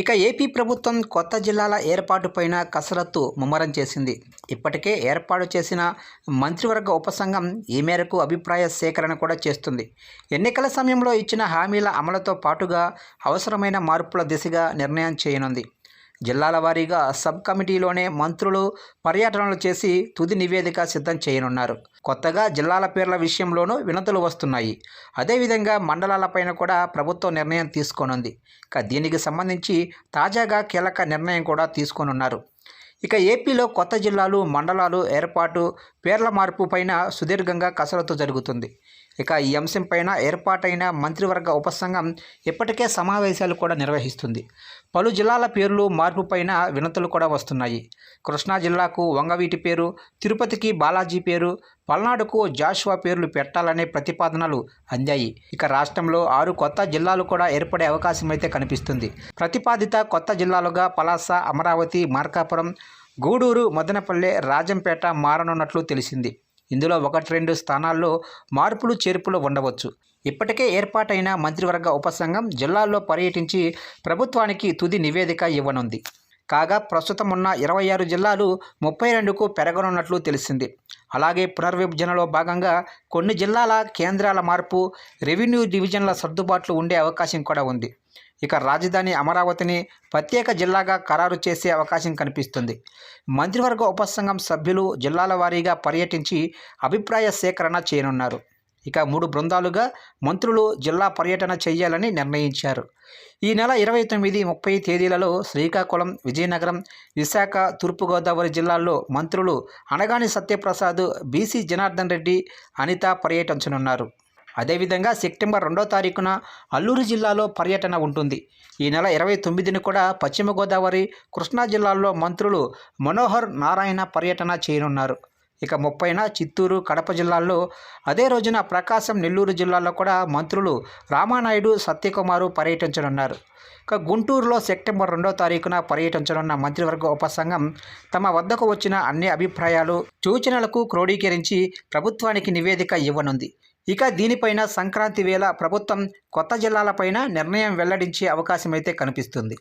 ఇక ఏపీ ప్రభుత్వం కొత్త జిల్లాల ఏర్పాటుపైన కసరత్తు ముమ్మరం చేసింది. ఇప్పటికే ఏర్పాటు చేసిన మంత్రివర్గ ఉపసంఘం ఈ మేరకు అభిప్రాయ సేకరణ కూడా చేస్తుంది. ఎన్నికల సమయంలో ఇచ్చిన హామీల అమలుతో పాటుగా అవసరమైన మార్పుల దిశగా నిర్ణయం చేయనుంది. జిల్లాల వారీగా సబ్ కమిటీలోనే మంత్రులు పర్యటనలు చేసి తుది నివేదిక సిద్ధం చేయనున్నారు. కొత్తగా జిల్లాల పేర్ల విషయంలోనూ వినతులు వస్తున్నాయి. అదేవిధంగా మండలాలపైన కూడా ప్రభుత్వం నిర్ణయం తీసుకోనుంది. ఇక దీనికి సంబంధించి తాజాగా కీలక నిర్ణయం కూడా తీసుకోనున్నారు. ఇక ఏపీలో కొత్త జిల్లాలు మండలాలు ఏర్పాటు పేర్ల మార్పు పైన సుదీర్ఘంగా కసరత్తు జరుగుతుంది. ఇక ఈ అంశం పైన ఏర్పాటైన మంత్రివర్గ ఉపసంఘం ఇప్పటికే సమావేశాలు కూడా నిర్వహిస్తుంది. పలు జిల్లాల పేర్లు మార్పు పైన వినతులు కూడా వస్తున్నాయి. కృష్ణా జిల్లాకు వంగవీటి పేరు తిరుపతికి బాలాజీ పేరు పల్నాడుకు జాషువా పేర్లు పెట్టాలనే ప్రతిపాదనలు అందాయి. ఇక రాష్ట్రంలో ఆరు కొత్త జిల్లాలు కూడా ఏర్పడే అవకాశం అయితే కనిపిస్తుంది. ప్రతిపాదిత కొత్త జిల్లాలుగా పలాస అమరావతి మార్కాపురం గూడూరు మదనపల్లె రాజంపేట మారనున్నట్లు తెలిసింది. ఇందులో ఒకటి రెండు స్థానాల్లో మార్పులు చేర్పులు ఉండవచ్చు. ఇప్పటికే ఏర్పాటైన మంత్రివర్గ ఉపసంఘం జిల్లాల్లో పర్యటించి ప్రభుత్వానికి తుది నివేదిక ఇవ్వనుంది. కాగా ప్రస్తుతం ఉన్న ఇరవై ఆరు జిల్లాలు ముప్పై రెండుకు పెరగనున్నట్లు తెలిసింది. అలాగే పునర్విభజనలో భాగంగా కొన్ని జిల్లాల కేంద్రాల మార్పు రెవెన్యూ డివిజన్ల సర్దుబాట్లు ఉండే అవకాశం కూడా ఉంది. ఇక రాజధాని అమరావతిని ప్రత్యేక జిల్లాగా ఖరారు చేసే అవకాశం కనిపిస్తుంది. మంత్రివర్గ ఉపసంఘం సభ్యులు జిల్లాల వారీగా పర్యటించి అభిప్రాయ సేకరణ చేయనున్నారు. ఇక మూడు బృందాలుగా మంత్రులు జిల్లా పర్యటన చేయాలని నిర్ణయించారు. ఈ నెల ఇరవై తొమ్మిది ముప్పై తేదీలలో శ్రీకాకుళం విజయనగరం విశాఖ తూర్పుగోదావరి జిల్లాల్లో మంత్రులు అనగాని సత్యప్రసాద్ బీసీ జనార్దన్ రెడ్డి అనిత పర్యటించనున్నారు. అదేవిధంగా సెప్టెంబర్ రెండో తారీఖున అల్లూరు జిల్లాలో పర్యటన ఉంటుంది. ఈ నెల ఇరవై తొమ్మిదిని కూడా పశ్చిమ గోదావరి కృష్ణా జిల్లాల్లో మంత్రులు మనోహర్ నారాయణ పర్యటన చేయనున్నారు. ఇక ముప్పైన చిత్తూరు కడప జిల్లాల్లో అదే రోజున ప్రకాశం నెల్లూరు జిల్లాల్లో కూడా మంత్రులు రామానాయుడు సత్యకుమారు పర్యటించనున్నారు. ఇక గుంటూరులో సెప్టెంబర్ రెండో తారీఖున పర్యటించనున్న మంత్రివర్గ ఉపసంఘం తమ వద్దకు వచ్చిన అన్ని అభిప్రాయాలు సూచనలకు క్రోడీకరించి ప్రభుత్వానికి నివేదిక ఇవ్వనుంది. ఇక దీనిపైన సంక్రాంతి వేళ ప్రభుత్వం కొత్త జిల్లాలపైన నిర్ణయం వెల్లడించే అవకాశం అయితే కనిపిస్తుంది.